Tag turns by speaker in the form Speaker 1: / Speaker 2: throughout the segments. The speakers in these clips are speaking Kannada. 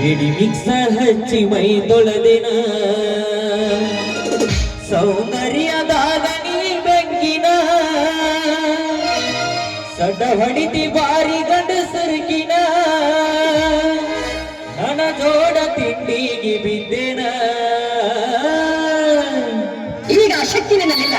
Speaker 1: ಬಿಡಿ ಮಿಕ್ಸರ್ ಹಚ್ಚಿ ಮೈ ತೊಳೆದಿನ ಸೌಂದರ್ಯದಾಗ ನೀ ಬೆಂಕಿನ ಸಡ ಹೊಡಿತಿ ಬಾರಿ ಗಂಡ ಸರ್ಕಿನ ಹಣ ಜೋಡ ತಿಂಡಿಗೆ ಬಿದ್ದೆನ
Speaker 2: ಈಗ ಶಕ್ತಿ ನನ್ನಲ್ಲಿಲ್ಲ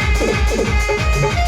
Speaker 1: Thank you.